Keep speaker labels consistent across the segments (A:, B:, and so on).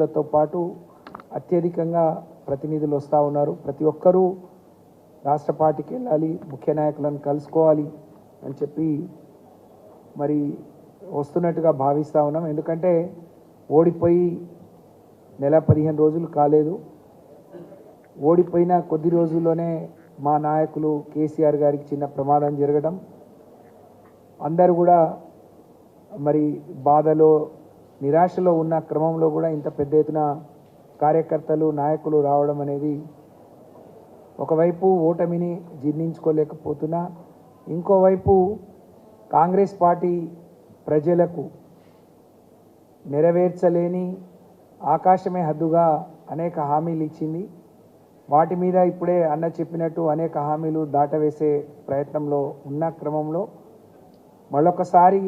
A: లతో పాటు అత్యధికంగా ప్రతినిధులు వస్తూ ఉన్నారు. ప్రతి ఒక్కరూ రాష్ట్ర పార్టీకి వెళ్ళాలి ముఖ్య నాయకులను కలుసుకోవాలి అని చెప్పి మరి వస్తున్నట్టుగా భావిస్తూ ఉన్నాం. ఎందుకంటే ఓడిపోయి నెల పదిహేను రోజులు కాలేదు. ఓడిపోయిన కొద్ది రోజుల్లోనే మా నాయకులు కేసీఆర్ గారికి చిన్న ప్రమాదం జరగడం అందరూ కూడా మరి బాధలో నిరాశలో ఉన్న క్రమంలో కూడా ఇంత పెద్ద ఎత్తున కార్యకర్తలు నాయకులు రావడం అనేది ఒకవైపు ఓటమిని జీర్ణించుకోలేకపోతున్నా ఇంకోవైపు కాంగ్రెస్ పార్టీ ప్రజలకు నెరవేర్చలేని ఆకాశమే హద్దుగా అనేక హామీలు ఇచ్చింది. వాటి మీద ఇప్పుడే అన్న చెప్పినట్టు అనేక హామీలు దాటవేసే ప్రయత్నంలో ఉన్న క్రమంలో మళ్ళొకసారి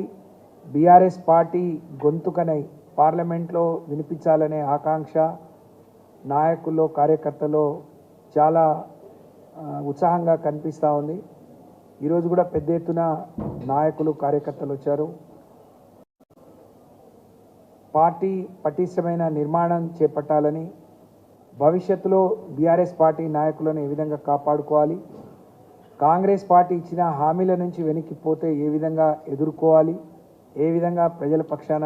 A: బీఆర్ఎస్ పార్టీ గొంతుకనై పార్లమెంట్లో వినిపించాలనే ఆకాంక్ష నాయకుల్లో కార్యకర్తలో చాలా ఉత్సాహంగా కనిపిస్తూ ఉంది. ఈరోజు కూడా పెద్ద ఎత్తున నాయకులు కార్యకర్తలు వచ్చారు. పార్టీ పటిష్టమైన నిర్మాణం చేపట్టాలని భవిష్యత్తులో బీఆర్ఎస్ పార్టీ నాయకులను ఏ విధంగా కాపాడుకోవాలి కాంగ్రెస్ పార్టీ ఇచ్చిన హామీల నుంచి వెనక్కిపోతే ఏ విధంగా ఎదుర్కోవాలి ఏ విధంగా ప్రజల పక్షాన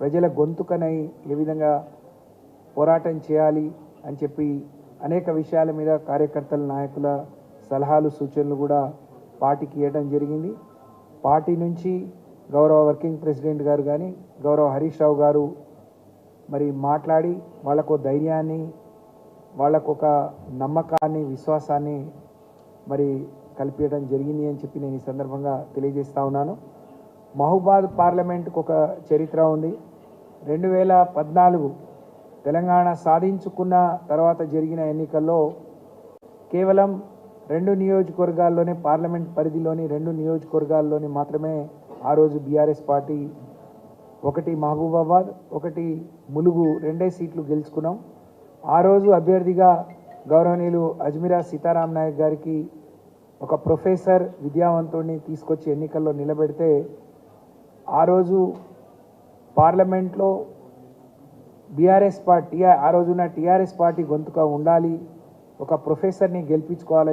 A: ప్రజల గొంతుకనై ఏ విధంగా పోరాటం చేయాలి అని చెప్పి అనేక విషయాల మీద కార్యకర్తల నాయకుల సలహాలు సూచనలు కూడా పార్టీకి ఇవ్వడం జరిగింది. పార్టీ నుంచి గౌరవ వర్కింగ్ ప్రెసిడెంట్ గారు కానీ గౌరవ హరీష్ రావు గారు మరి మాట్లాడి వాళ్ళకు ధైర్యాన్ని వాళ్ళకొక నమ్మకాన్ని విశ్వాసాన్ని మరి కల్పించడం జరిగింది అని చెప్పి నేను ఈ సందర్భంగా తెలియజేస్తా ఉన్నాను. మహబూబాద్ పార్లమెంటుకు ఒక చరిత్ర ఉంది. రెండు వేల పద్నాలుగు తెలంగాణ సాధించుకున్న తర్వాత జరిగిన ఎన్నికల్లో కేవలం రెండు నియోజకవర్గాల్లోనే పార్లమెంట్ పరిధిలోని రెండు నియోజకవర్గాల్లోని మాత్రమే ఆ రోజు బీఆర్ఎస్ పార్టీ ఒకటి మహబూబాబాద్ ఒకటి ములుగు రెండే సీట్లు గెలుచుకున్నాం. ఆ రోజు అభ్యర్థిగా గౌరవనీయులు అజ్మీరా సీతారాం నాయక్ గారికి ఒక ప్రొఫెసర్ విద్యావంతుడిని తీసుకొచ్చి ఎన్నికల్లో నిలబెడితే ఆ రోజు పార్లమెంట్లో బీఆర్ఎస్ పార్టీ ఆ రోజున టీఆర్ఎస్ పార్టీ గొంతుగా ఉండాలి ఒక ప్రొఫెసర్ని గెలిపించుకోవాలి